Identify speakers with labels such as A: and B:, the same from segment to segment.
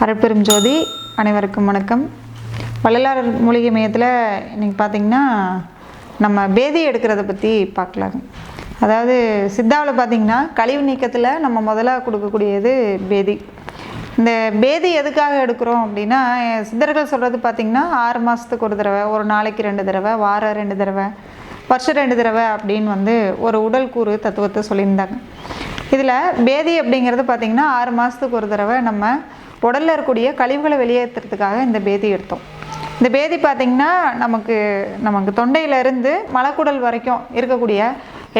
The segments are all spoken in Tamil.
A: அருட்பெரும் ஜோதி அனைவருக்கும் வணக்கம். வள்ளலார் மூலிகை மையத்தில் இன்றைக்கி பார்த்தீங்கன்னா நம்ம பேதி எடுக்கிறத பற்றி பார்க்கலாங்க அதாவது சித்தாவில் பார்த்திங்கன்னா கழிவு நீக்கத்தில் நம்ம முதல்ல கொடுக்கக்கூடியது பேதி. இந்த பேதி எதுக்காக எடுக்கிறோம் அப்படின்னா சித்தர்கள் சொல்கிறது பார்த்திங்கன்னா ஆறு மாதத்துக்கு ஒரு தடவை ஒரு நாளைக்கு ரெண்டு தடவை வாரம் ரெண்டு தடவை வருஷம் ரெண்டு தடவை அப்படின்னு வந்து ஒரு உடல் கூறு தத்துவத்தை சொல்லியிருந்தாங்க. இதில் பேதி அப்படிங்கிறது பார்த்திங்கன்னா ஆறு மாதத்துக்கு ஒரு தடவை நம்ம உடலில் இருக்கக்கூடிய கழிவுகளை வெளியேற்றுறதுக்காக இந்த பேதி எடுத்தோம். இந்த பேதி பார்த்திங்கன்னா நமக்கு நமக்கு தொண்டையிலேருந்து மலக்குடல் வரைக்கும் இருக்கக்கூடிய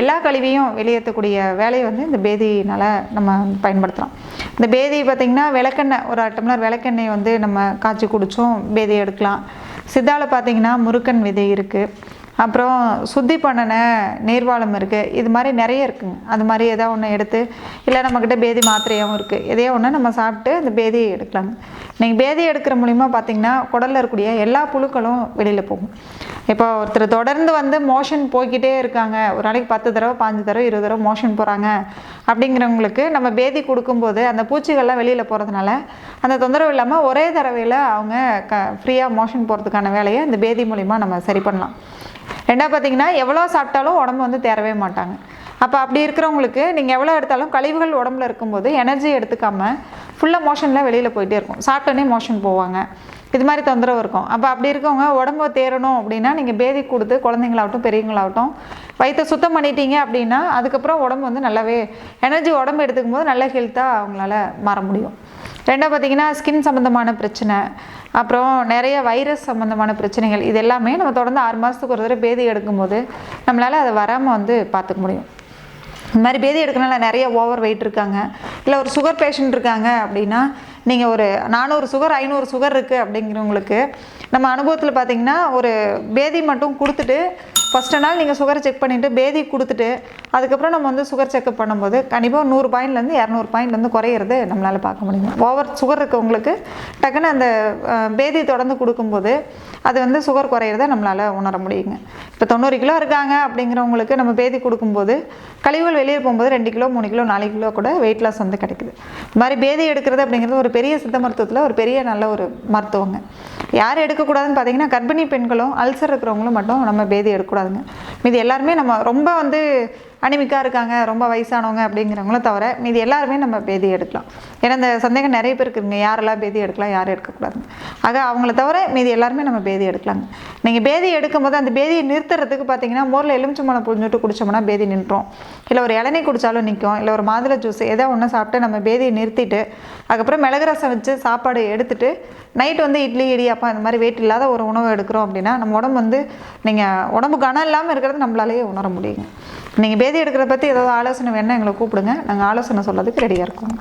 A: எல்லா கழிவையும் வெளியேற்றக்கூடிய வேலையை வந்து இந்த பேதினால் நம்ம பயன்படுத்துகிறோம் இந்த பேதி பார்த்திங்கன்னா விளக்கெண்ணெய் ஒரு அரை டம்ளர் விளக்கெண்ணெய் வந்து நம்ம காய்ச்சி குடித்தோம் பேதி எடுக்கலாம். சித்தாவில் பார்த்திங்கன்னா முருக்கன் விதை இருக்குது அப்புறம் சுத்தி பண்ணின நீர்வாளம் இருக்குது இது மாதிரி நிறைய இருக்குங்க. அது மாதிரி எதா ஒன்று எடுத்து இல்லை நம்மக்கிட்ட பேதி மாத்திரையாகவும் இருக்குது எதையோ ஒன்று நம்ம சாப்பிட்டு அந்த பேதியை எடுக்கலாங்க நீங்கள் பேதி எடுக்கிற மூலிமா பார்த்தீங்கன்னா குடலில் இருக்கக்கூடிய எல்லா புழுக்களும் வெளியில் போகும். இப்போ ஒருத்தர் தொடர்ந்து வந்து மோஷன் போய்க்கிட்டே இருக்காங்க. ஒரு நாளைக்கு பத்து தடவை பாஞ்சு தடவை இருபது தடவை மோஷன் போகிறாங்க அப்படிங்கிறவங்களுக்கு நம்ம பேதி கொடுக்கும்போது அந்த பூச்சிகள்லாம் வெளியில் போகிறதுனால அந்த தொந்தரவு இல்லாமல் ஒரே தடவையில் அவங்க க ஃப்ரீயாக மோஷன் போகிறதுக்கான வேலையை இந்த பேதி மூலிமா நம்ம சரி பண்ணலாம். ரெண்டாவது பார்த்தீங்கன்னா எவ்வளோ சாப்பிட்டாலும் உடம்பு வந்து தேரவே மாட்டாங்க. அப்போ அப்படி இருக்கிறவங்களுக்கு நீங்கள் எவ்வளோ எடுத்தாலும் கழிவுகள் உடம்புல இருக்கும்போது எனர்ஜி எடுத்துக்காமல் ஃபுல்லாக மோஷனில் வெளியில் போயிட்டே இருக்கும். சாப்பிட்டோன்னே மோஷன் போவாங்க. இது மாதிரி தொந்தரவு இருக்கும். அப்போ அப்படி இருக்கவங்க உடம்பு தேரணும் அப்படின்னா நீங்கள் பேதி கொடுத்து குழந்தைங்களாகட்டும் பெரியவங்களாகட்டும் வயிற்றை சுத்தம் பண்ணிட்டீங்க அப்படின்னா அதுக்கப்புறம் உடம்பு வந்து நல்லாவே எனர்ஜி உடம்பு எடுத்துக்கும் போது நல்ல ஹெல்த்தாக அவங்களால மாற முடியும். ரெண்டாவது பார்த்தீங்கன்னா ஸ்கின் சம்மந்தமான பிரச்சனை. அப்புறம் நிறைய வைரஸ் சம்மந்தமான பிரச்சனைகள். இது எல்லாமே நம்ம தொடர்ந்து ஆறு மாதத்துக்கு ஒரு தடவை பேதி எடுக்கும்போது நம்மளால் அதை வராமல் வந்து பார்த்துக்க முடியும். இந்த மாதிரி பேதி எடுக்கனால நிறைய ஓவர் வெயிட் இருக்காங்க. இல்லை ஒரு சுகர் பேஷண்ட் இருக்காங்க அப்படின்னா நீங்கள் ஒரு நானூறு சுகர் ஐநூறு சுகர் இருக்குது அப்படிங்கிறவங்களுக்கு நம்ம அனுபவத்தில் பார்த்தீங்கன்னா ஒரு பேதி மட்டும் கொடுத்துட்டு ஃபஸ்ட்டு நாள் நீங்கள் சுகரை செக் பண்ணிவிட்டு பேதி கொடுத்துட்டு அதுக்கப்புறம் நம்ம வந்து சுகர் செக்அப் பண்ணும்போது கண்டிப்பாக நூறு பாயிண்ட்லேருந்து இரநூறு பாயிண்ட்லேருந்து குறையிறது நம்மளால் பார்க்க முடியும் ஓவர் சுகர் இருக்கவங்களுக்கு டக்குன்னு அந்த பேதி தொடர்ந்து கொடுக்கும்போது அது வந்து சுகர் குறையிறத நம்மளால் உணர முடியுங்க. இப்போ தொண்ணூறு கிலோ இருக்காங்க அப்படிங்கிறவங்களுக்கு நம்ம பேதி கொடுக்கும்போது கழிவுகள் வெளியே போகும்போது ரெண்டு கிலோ மூணு கிலோ நாலு கிலோ கூட வெயிட் லாஸ் வந்து கிடைக்குது. இந்த மாதிரி பேதி எடுக்கிறது அப்படிங்கிறது ஒரு பெரிய சித்த மருத்துவத்தில் ஒரு பெரிய நல்ல ஒரு மருத்துவங்க. யார் எடுக்கக்கூடாதுன்னு பார்த்தீங்கன்னா கர்ப்பிணி பெண்களும் அல்சர் இருக்கிறவங்களும் மட்டும் நம்ம பேதி எடுக்கக்கூடாதுங்க. மீதி எல்லாருமே நம்ம ரொம்ப வந்து அனிமிக்காக இருக்காங்க ரொம்ப வயசானவங்க அப்படிங்கிறவங்களும் தவிர மீதி எல்லாருமே நம்ம பேதி எடுக்கலாம். ஏன்னா இந்த சந்தேகம் நிறைய பேர் இருக்குங்க. யாரெல்லாம் பேதி எடுக்கலாம் யாரும் எடுக்கக்கூடாதுங்க. ஆக அவங்கள தவிர மீதி எல்லாருமே நம்ம பேதி எடுக்கலாங்க. நீங்கள் பேதி எடுக்கும்போது அந்த பேதியை நிறுத்துறதுக்கு பார்த்தீங்கன்னா மோரில் எலுமிச்சம்பழம் புரிஞ்சுட்டு குடித்தோம்னா பேதி நின்றோம் இல்லை ஒரு இளநீ குடித்தாலும் நிற்கும் இல்லை ஒரு மாதுளை ஜூஸ் ஏதோ ஒன்று சாப்பிட்டு நம்ம பேதியை நிறுத்திட்டு அதுக்கப்புறம் மிளகு ரசம் வச்சு சாப்பாடு எடுத்துட்டு நைட் வந்து இட்லி இடியாப்பம் இந்த மாதிரி வெயிட் இல்லாத ஒரு உணவு எடுக்கிறோம் அப்படின்னா நம்ம உடம்பு வந்து நீங்கள் உடம்பு கனம் இல்லாமல் இருக்கிறது நம்மளாலேயே உணர முடியுங்க. நீங்கள் பேதி எடுக்கிறத பற்றி ஏதாவது ஆலோசனை வேணால் எங்களை கூப்பிடுங்க. நாங்கள் ஆலோசனை சொல்கிறதுக்கு ரெடியாக இருக்கோம்.